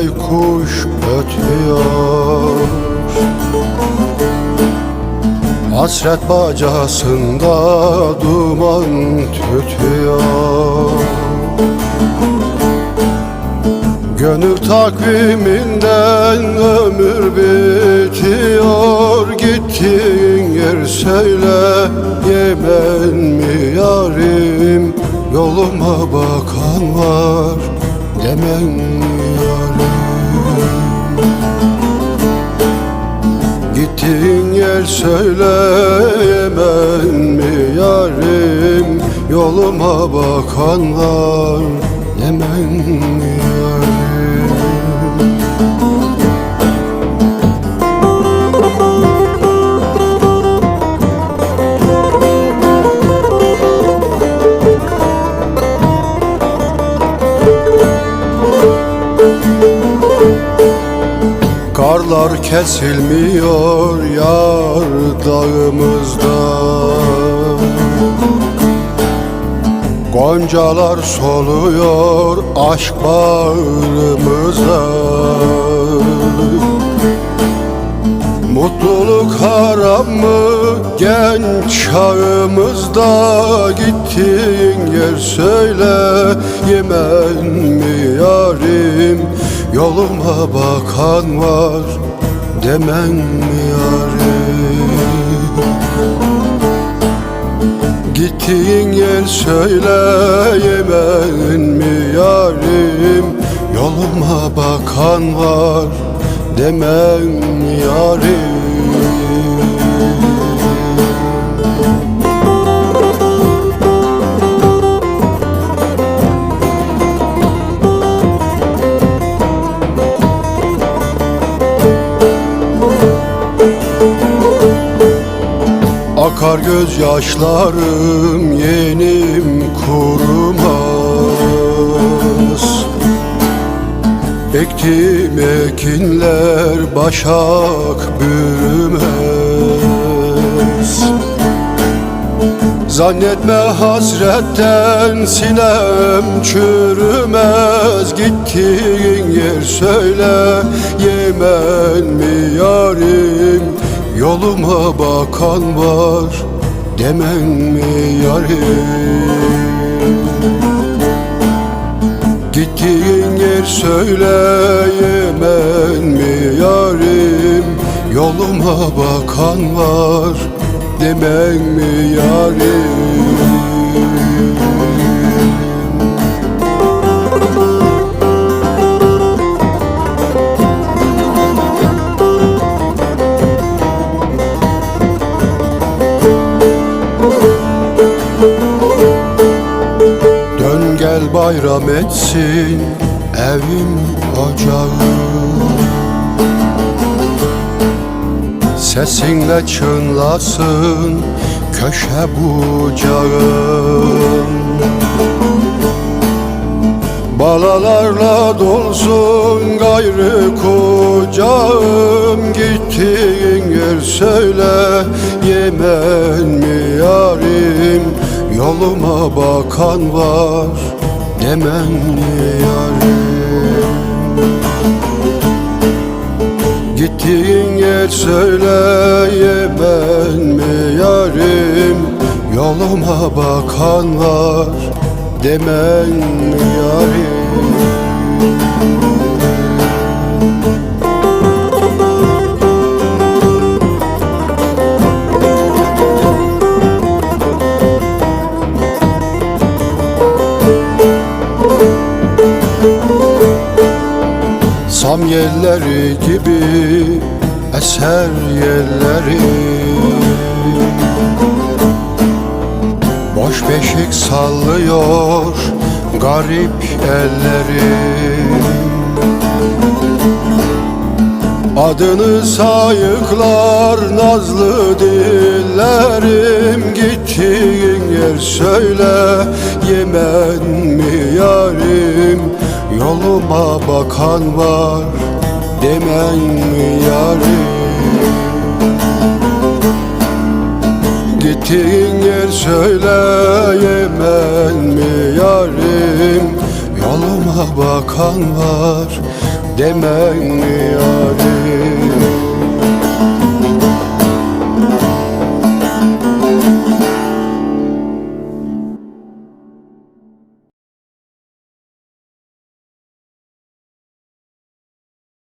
baykuş ötüyor. Hasret bacasında duman tütüyor. Gönül takviminden ömür bitiyor. Gittiğin yer söyle Yemen mi yarim? Yoluma bakan var Demen mi yarim Gittiğin yer söyle Yemen mi yarim? Yoluma bakan var Demen mi Karlar kesilmiyor yar dağımızda. Goncalar soluyor aşk bağrımızda Mutluluk haram mı genç çağımızda? Gittiğin yer söyle yemen mi yarim Yoluma bakan var demen mi yarim Gittiğin yer söyle yemen mi yarim Yoluma bakan var demen mi yarim Akar gözyaşlarım yenim kurumaz. Ektiğim ekinler başak bürümez. Zannetme hasretten sinem çürümez. Gittiğin yer söyle yemen mi yarim Yoluma bakan var demen mi yarim Gittiğin yer söyle yemen mi yarim? Yoluma bakan var demen mi yarim bayram etsin evim ocağım Sesinle çınlasın köşe bucağım Balalarla dolsun gayrı kucağım Gittiğin yer söyle yemen mi yarim? Yoluma bakan var demen yarim? Gittiğin yer söyle yemen mi yarim? Yoluma bakan var demen yarim Sam yerleri gibi eser yerleri. Boş beşik sallıyor garip elleri. Adını sayıklar nazlı dillerim. Gittiğin yer söyle Yemen mi yarim Yoluma bakan var demen mi yarim Gittiğin yer söyleyemen mi yarim Yoluma bakan var demen mi yarim